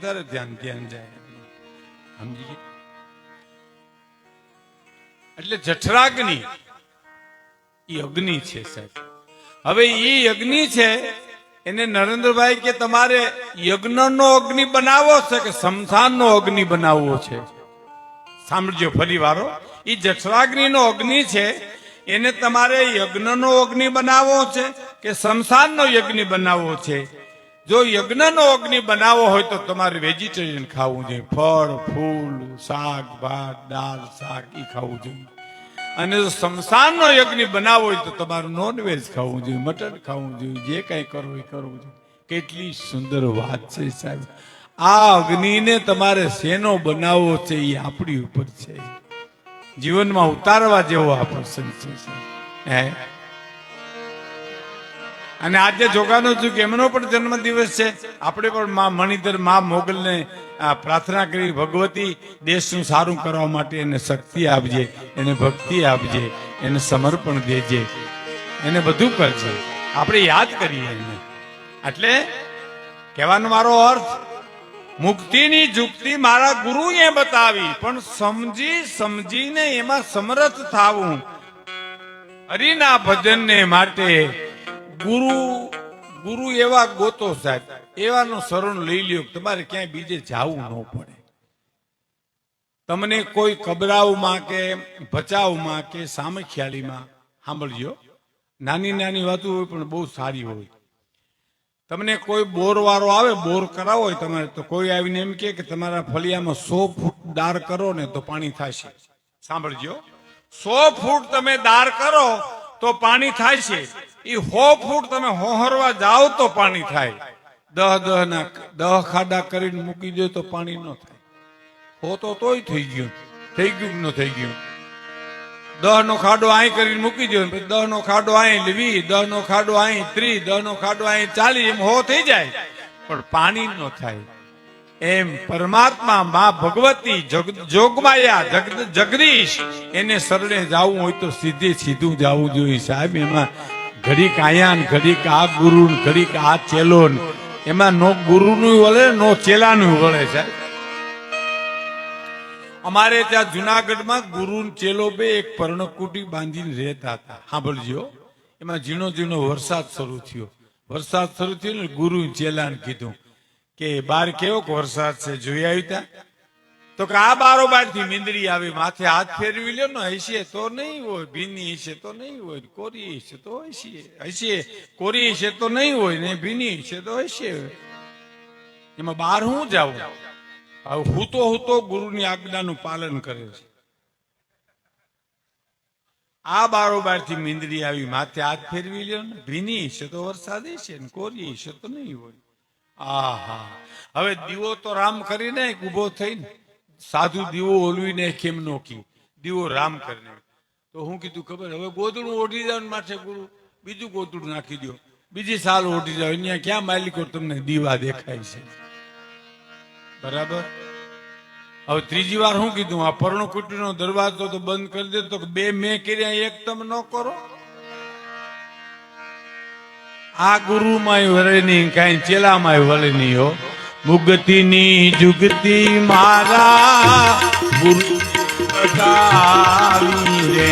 વધારે ધ્યાન ધ્યાન જાય. સમજી? એટલે જઠરાગ્નિ એ અગ્નિ છે સાહેબ. હવે એ અગ્નિ છે, એને નરેન્દ્રભાઈ કે તમારે યજ્ઞનો અગ્નિ બનાવવો છે કે શમશાનનો અગ્નિ બનાવવો છે? સાંભળજો ફરી વારો. એ જઠરાગ્નિનો અગ્નિ છે, એને તમારે યજ્ઞનો અગ્નિ બનાવવો છે કે શમશાનનો યજ્ઞ બનાવવો છે? જો યજ્ઞનો અગ્નિ બનાવવો હોય તો તમારે વેજીટેરિયન ખાવું જોઈએ. ફળ, ફૂલ, શાક, ભાત, દાળ, શાક એ ખાવું જોઈએ. અને જો શમશાનનો યજ્ઞ બનાવવો હોય તો તમારે નોનવેજ ખાવું જોઈએ, મટન ખાવું જોઈએ, જે કાંઈ કરવું એ કરવું જોઈએ. કેટલી સુંદર વાત છે સાહેબ. આ અગ્નિને તમારે શેનો બનાવવો છે એ આપણી ઉપર છે. જીવનમાં ઉતારવા જેવો આ પ્રસંગ છે. હે? અને આજે જોગાનો છું કે એમનો પણ જન્મદિવસ છે. આપણે પણ મા મણિધર, મા મોગલને પ્રાર્થના કરી ભગવતી દેશનું સારું કરવા માટે એને શક્તિ આપજે, એને ભક્તિ આપજે, એને સમર્પણ દેજે. એને બધું કરજે. આપણે યાદ કરીએ એને. એટલે કહેવાનો મારો અર્થ, મુક્તિની જુક્તિ મારા ગુરુએ બતાવી, પણ સમજી, સમજીને એમાં સમરથ થાવું. હરિના ભજનને માટે ગુરુ ગુરુ એવા ગોતો સાહેબ, એવાનો શરણ લઈ લ્યો તમારે ક્યાંય બીજે જવું ન પડે. તમને કોઈ કબરાવમાં કે ભચાવમાં કે સામખિયાળીમાં સાંભળજો. નાની નાની વાતો હોય પણ બહુ સારી હોય. તમને કોઈ બોર વાળો આવે, બોર કરાવો હોય તમારે, તો કોઈ આવીને એમ કે તમારા ફળિયામાં સો ફૂટ દાર કરો ને તો પાણી થશે. સાંભળજો. સો ફૂટ તમે દાર કરો, તો પાણી થાય છે એ હો ફૂટ તમે હોહરવા જાઓ તો પાણી થાય. દહ દહ ના દહ ખાડા કરીને મૂકી દો તો પાણી ન થાય. હો તો તોય થઈ ગયું. થઈ ગયું ન થઈ ગયું? દહ નો ખાડો અહીં કરીને મૂકી દો. દહ નો ખાડો અહીં લેવી દહ નો ખાડો અહીં ત્રી દહ નો ખાડો અહીં ચાલી, એમ હો થઈ જાય. પણ પાણી ન થાય. એમ પરમાત્મા માં ભગવતી જગ- જોગમાયા જગદીશ, એને શરણે જવું હોય તો સીધે સીધું જવું જોઈએ સાહેબ. એમાં ઘડીક આયા ઘડીક આ ગુરુ ઘડીક આ ચેલો એમાં નો ગુરુનું વળે, નો ચેલાનું વળે છે. અમારે ત્યાં જુનાગઢમાં ગુરુ ચેલો બે એક પર્ણકુટી બાંધીને રહેતા હતા. સાંભળજો. એમાં ઝીણો ઝીણો વરસાદ શરૂ થયો. વરસાદ શરૂ થયો ને ગુરુ ચેલાને કીધું કે, બાર કેવો વરસાદ છે? જોઈ આવ્યું ત્યાં? તો કે આ બારોબારથી મીંદડી આવી, માથે હાથ ફેરવી લ્યો ને, હસીએ તો નહીં હોય, ભીની હશે તો નહીં હોય, કોરી હશે તો હસીએ હસીએ, કોરી હશે તો નહીં હોય ને, ભીની હશે તો હસીએ એમાં બહાર હું જાઉં? હવે હૂતો હૂતો ગુરુની આજ્ઞાનું પાલન કરે છે. આ બારોબારથી મીંદડી આવી, માથે હાથ ફેરવી લ્યો ને, ભીની હશે તો વરસાદ હશે ને, કોરી હશે તો નહીં હોય. આહા. હવે દીવો તો રામ કરીને ઊભો થઈને સાધુ દીવો ઓલવીને કેમ નો દીવો રામ કરીને. તો હું કીધું, ખબર, હવે ગોદડું ઓઢી જાવ માથે ગુરુ બીજું ગોદડું નાખી દો બીજી સાલ ઓઢી જાવ અહીંયા ક્યાં માલિકો તમને દીવા દેખાય છે? બરાબર? હવે ત્રીજી વાર શું કીધું, આ પર્ણકુટીનો દરવાજો તો બંધ કરી દે, તો બે મેં કર્યા, એક તમે ન કરો. આ ગુરુમાંય વળે નહીં કાંઈ ચેલામાંય વળે નહીં હો. મુગતિની જુગતી મારા ગુરુ રે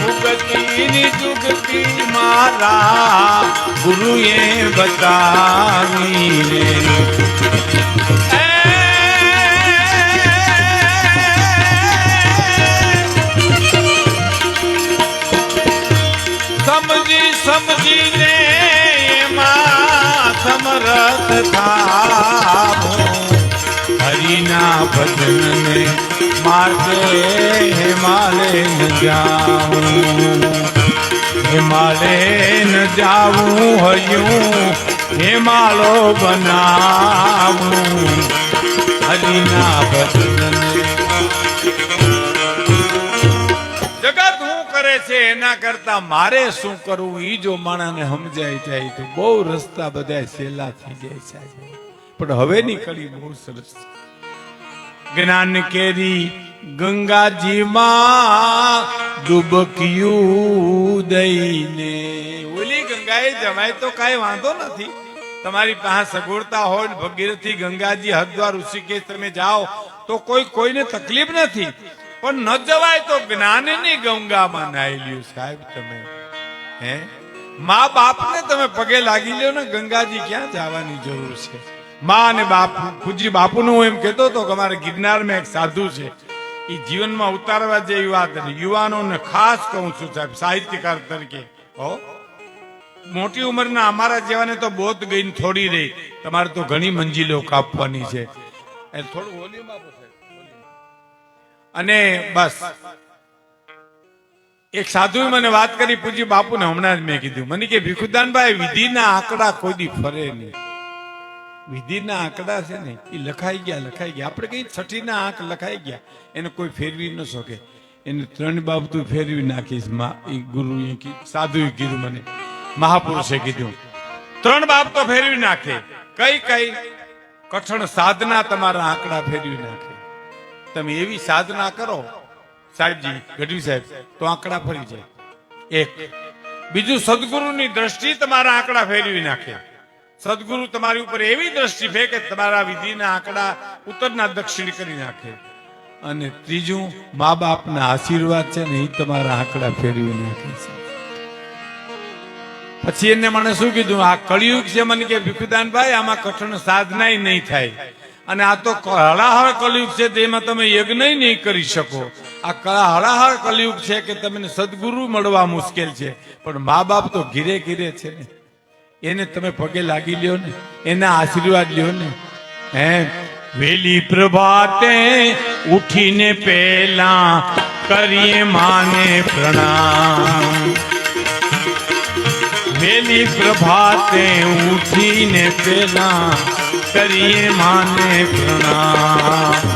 મુગતિની જુગતી મારા ગુરુએ બતાવી. થાવો હરિના ભજનને માર્ગે હિમાલય ન જાઉં હિમાલય ન જાઉં હયું હિમાલો બનાવું હરિના ભજનને કરે છે એના કરતા મારે શું કરવું? એ જો માણાને સમજાય જાય તો બહુ રસ્તા બધા સહેલા થઈ જાય છે પણ હવે નીકળી બહુ સરસ. જ્ઞાન કેરી ગંગાજીમાં ડૂબક્યું દઈને. ઓલી ગંગાએ જવાય તો કાંઈ વાંધો નથી. તમારી પાસે સગવડતા હોય ભગીરથી ગંગાજી હરદ્વાર, ઋષિકેશ તમે જાઓ તો કોઈ કોઈને તકલીફ નથી. પણ ન જવાય તો જ્ઞાનની ગંગામાં નાઈ લ્યું સાહેબ તમે. હે? મા બાપને તમે પગે લાગી લ્યો ને ગંગાજી ક્યાં જવાની જરૂર છે? મા અને બાપ પૂજ્ય બાપુનું હું એમ કહેતો હતો કે અમારે ગિરનારમાં એક સાધુ છે. એ જીવનમાં ઉતારવા જેવી વાત નથી. યુવાનોને ખાસ કહું છું સાહેબ, સાહિત્યકાર તરીકે. હો? મોટી ઉંમરના અમારા જેવાને તો બોધ ગઈને થોડી રહી. તમારે તો ઘણી મંજિલો કાપવાની છે. એ થોડું સાહેબ અને બસ. એક સાધુએ મને વાત કરી પૂછી બાપુને હમણાં જ મેં કીધું. મને કે, ભીખુદાનભાઈ, વિધિના આંકડા કોઈ ફરે નહીં. વિધિના આંકડા છે ને, એ લખાઈ ગયા લખાઈ ગયા. આપણે કઈ છઠ્ઠીના આંક લખાઈ ગયા? એને કોઈ ફેરવી ન શકે. એને ત્રણ બાબતું ફેરવી નાખીશ. ગુરુ સાધુએ કીધું મને. મહાપુરુષે કીધું, ત્રણ બાબતો ફેરવી નાખે. કઈ કઈ? કઠણ સાધના તમારા આંકડા ફેરવી નાખે. તમે એવી સાધના કરો. સાહેબજી, ગઢવી સાહેબ, તો આંકડા ફરી જાય. એક, બીજું સદગુરુની દ્રષ્ટિ તમારા આંકડા ફેરવી નાખે. સદગુરુ તમારી ઉપર એવી દ્રષ્ટિ ફેંકે તમારા વિધિના આંકડા ઉત્તરના દક્ષિણ કરી નાખે. અને ત્રીજું મા બાપના આશીર્વાદ છે ને એ તમારા આંકડા ફેરવી નાખે છે. પછી એને મને શું કીધું? આ કળિયુગ છે, મને કે ભીખુદાનભાઈ આમાં કઠણ સાધના નહીં થાય. અને આ તો હળાહળ કલયુગ છે તેમાં તમે યજ્ઞ નહીં કરી શકો. આ કળા હળાહળ કલયુગ છે કે તમને સદગુરુ મળવા મુશ્કેલ છે. પણ મા બાપ તો ઘીરે ઘીરે છે ને. એને તમે પગે લાગી લ્યો ને. એના આશીર્વાદ લ્યો ને. હે? વેલી પ્રભાતે ઉઠીને પેલા કરીએ માને પ્રણામ. વેલી પ્રભાતે ઉઠીને પેલા કરીએ માને પ્રણામ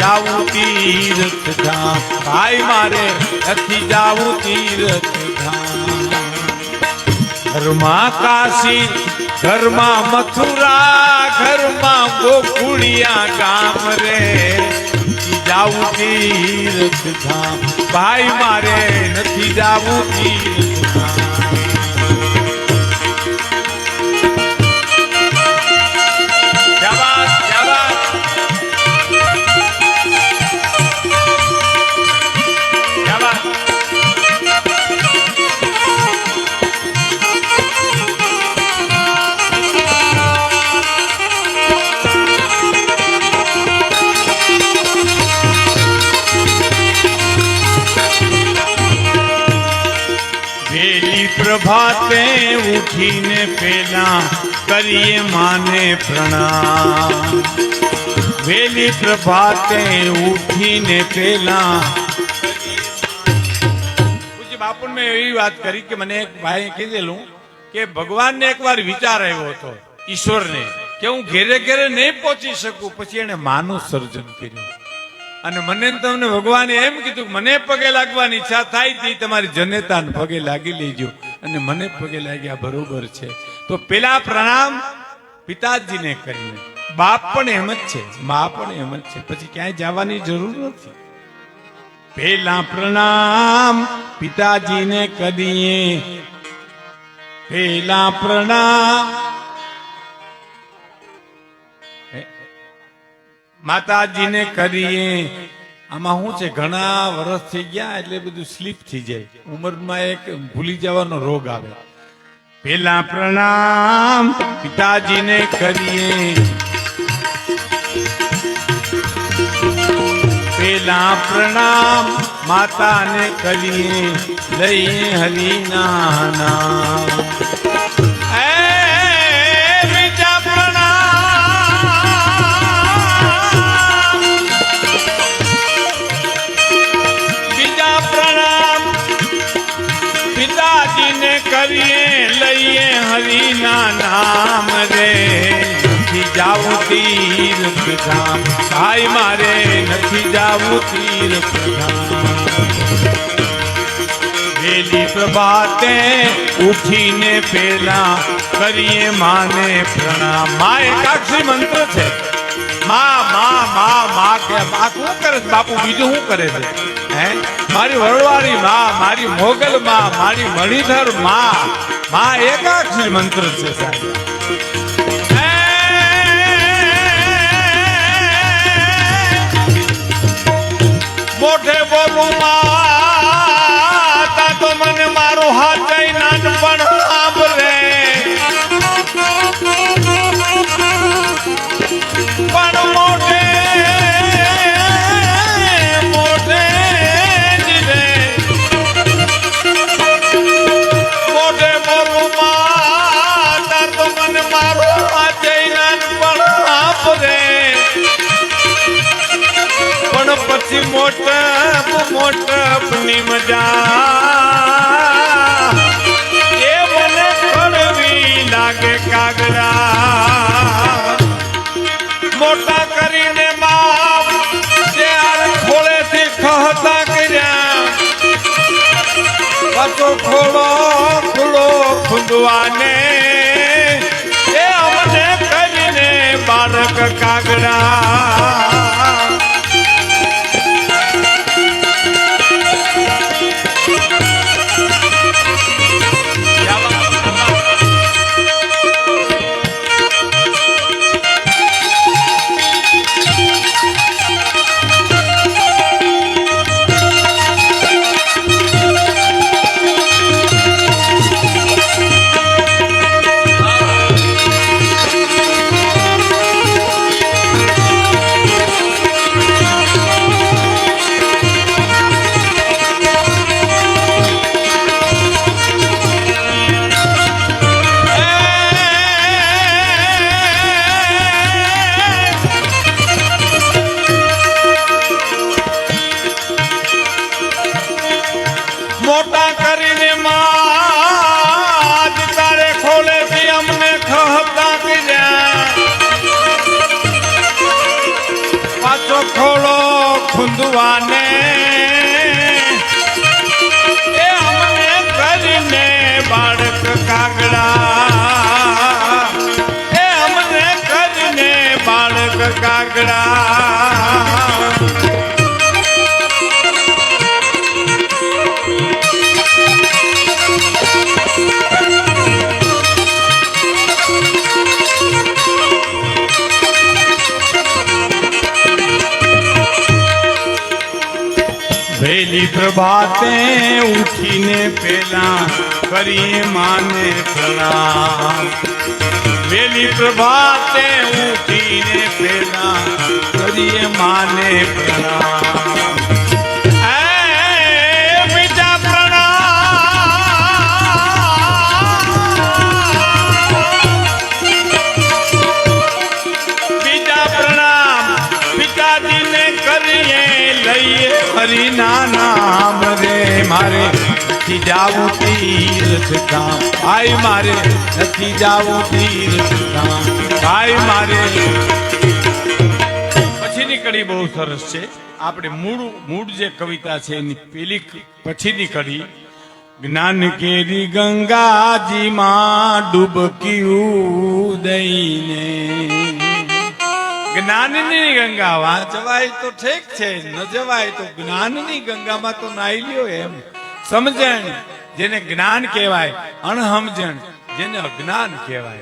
જાવું તીર્થ ધામ ભાઈ મારે નથી જાવું તીર્થ ધામ ઘરમાં કાશી ઘરમાં મથુરા, ઘરમાં ગોકુળિયા ગામ રે. જાવું તીર્થ ધામ ભાઈ મારે નથી જાવું તીર્થ ધામ પ્રભાતે ઉઠીને પેલા કરીએ માને પ્રણામ વેલી પ્રભાતે ઉઠીને પેલા બાપુ મેં એવી વાત કરી કે મને એક ભાઈ કીધેલું કે ભગવાનને એકવાર વિચાર આવ્યો હતો ઈશ્વરને કે હું ઘેરે ઘેરે નહીં પહોંચી શકું પછી એને માનું સર્જન કર્યું અને મને તમને ભગવાને એમ કીધું મને પગે લાગવાની ઈચ્છા થાય તે, તમારી જનતાને પગે લાગી લેજો. અને મને પગે લાગ્યા બરોબર છે. તો પેલા પ્રણામ પિતાજીને કરીને. બાપ પણ એમ જ છે. મા પણ એમ જ છે. પછી ક્યાંય જવાની જરૂર નથી. પેલા પ્રણામ પિતાજીને કરીએ. પેલા પ્રણામ માતાજીને કરીએ. આમાં શું છે? ઘણા વર્ષ થઈ ગયા એટલે બધું સ્લીપ થઈ જાય. ઉંમરમાં એક ભૂલી જવાનો રોગ આવે. પેલા પ્રણામ, પિતાજીને કરીએ. પેલા પ્રણામ, માતાને કરીએ. લઈએ હરિના નામ પિતાજીને કરીએ લઈએ હરિના નામ રે નથી જાવું તીર્થ ધામ ભાઈ મારે નથી જાવું તીર્થ ધામ વેલી પ્રભાતે ઉઠીને પેલા કરીએ માને પ્રણામ મા એકાક્ષી મંત્ર છે મા મા મા મા કે આ શું કરે બાપુ બીજું શું કરે છે મારી વરવાળી માં, મારી મોગલ માં, મારી મણિધરમાં, મા એકાક્ષી મંત્ર છે સાહેબ. મોઢે બોલું માતા પછી મોટપ મોટપની મજા. એ મને કડવી લાગે કાગડા. મોટા કરીને બાપ ત્યારે ખોળેથી ખહતા કર્યા. પાછો ખોળો ખુલ્લો ખૂંદવાને. એ અમને કરીને બાળક કાગડા. ખુંદવાને એ વહેલી પ્રભાતે ઉઠીને પેલા કરીએ માને પ્રણામ. વહેલી પ્રભાતે ઉઠીને પેલા કરીએ માને પ્રણામ. કરીએ હરી ના નામ રે મારે. નથી જાવું તીર્થ ધામ ભાઈ મારે, નથી જાવું તીર્થ ધામ ભાઈ મારે. પછીની કડી બહુ સરસ છે. આપણે મૂળ મૂળ જે કવિતા છે એની પેલી પછીની કડી. જ્ઞાન કેરી ગંગાજીમાં ડૂબક્યું દઈને જ્ઞાનની ગંગા વાંચવાય તો ઠીક છે, ન જવાય તો જ્ઞાનની ગંગામાં તો નાઈ લ્યો એમ. સમજણ? જેને જ્ઞાન કહેવાય, અણહમજણ. જેને અજ્ઞાન કહેવાય.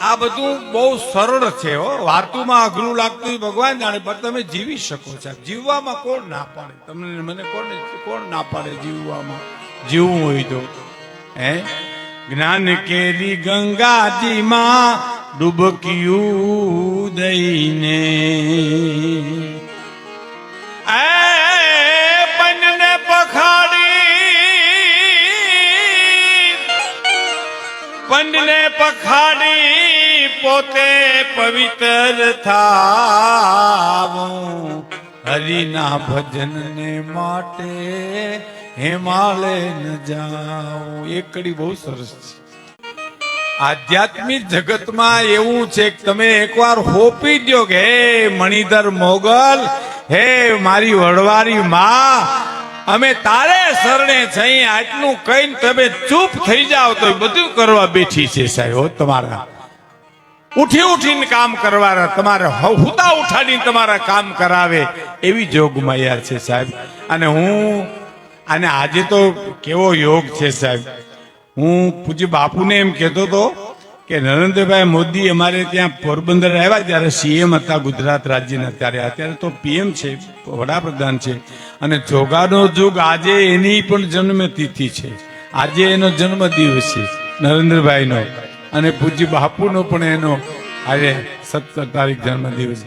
આ બધું બહુ સરળ છે, હો. વાર્તુમાં અઘરું લાગતું ભગવાન જાણે, પણ તમે જીવી શકો છો. જીવવામાં કોણ ના પાડે? તમને, મને કોણ કોણ ના પાડે જીવવામાં? જીવવું હોય તો. હે? જ્ઞાન કેરી ગંગાજીમાં ડૂબકિયું દઈને. પનને પખાડી પંડને પખાડી પોતે પવિત્ર થાવું. હરિના ભજનને માટે હિમાલય ન જાઉં એકડી બહુ સરસ છે. આધ્યાત્મિક જગતમાં એવું છે કે તમે એકવાર હોપી દો કે, હે મણિધર મોગલ, હે મારી વડવારી માં, અમે તારે શરણે જઈ આટલું કહીને તમે ચૂપ થઈ જાઓ તો બધું કરવા બેઠી છે સાહેબ. તમારા. ઉઠી ઉઠીને કામ કરવાના, તમારે હુતા ઉઠાડીને તમારા કામ કરાવે એવી જોગમાયા છે સાહેબ. અને હું, અને આજે તો કેવો યોગ છે સાહેબ. હું પૂજ્ય બાપુને એમ કહેતો હતો કે નરેન્દ્રભાઈ મોદી અમારે ત્યાં પોરબંદર આવ્યા ત્યારે સીએમ હતા ગુજરાત રાજ્યના. ત્યારે અત્યારે તો પીએમ છે, વડાપ્રધાન છે. અને જોગાનો જુગ આજે એની પણ જન્મ તિથિ છે. આજે એનો જન્મ દિવસ છે નરેન્દ્રભાઈનો. અને પૂજ્ય બાપુનો પણ એનો આજે સત્તર તારીખ જન્મ દિવસ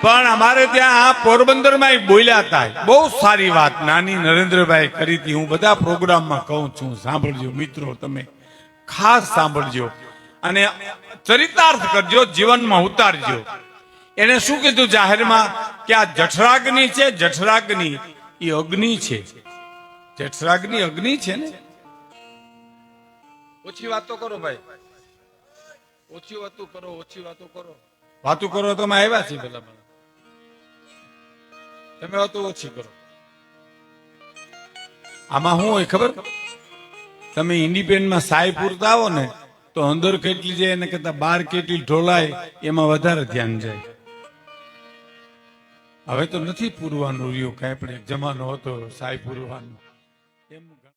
પણ અમારે ત્યાં આ પોરબંદરમાં બોલ્યા હતા બહુ સારી વાત નાની નરેન્દ્રભાઈ કરી હતી. હું બધા પ્રોગ્રામમાં કહું છું સાંભળજો મિત્રો તમે. ખાસ સાંભળજો. અને ચરિતાર્થ કરજો જીવનમાં ઉતારજો. એને શું કીધું જાહેરમાં? કે આ જઠરાગ્નિ છે જઠરાગ્નિ એ અગ્નિ છે. જઠરાગ્નિ અગ્નિ છે ને? ઓછી વાતો કરો ભાઈ. ઓછી વાતો કરો ઓછી વાતો કરો. વાતો કરો તમે આવ્યા છે પેલા મને તમે વાતો ઓછી કરો. આમાં શું હોય ખબર? તમે ઇન્ડિપેન્ડમાં સાય પૂરતા આવો ને, તો અંદર કેટલી જાય એને કરતા બાર કેટલી ઢોલાય, એમાં વધારે ધ્યાન જાય. હવે તો નથી પૂરવાનું રહ્યું, કાંઈ પણ એક જમાનો હતો સાય પૂરવાનો.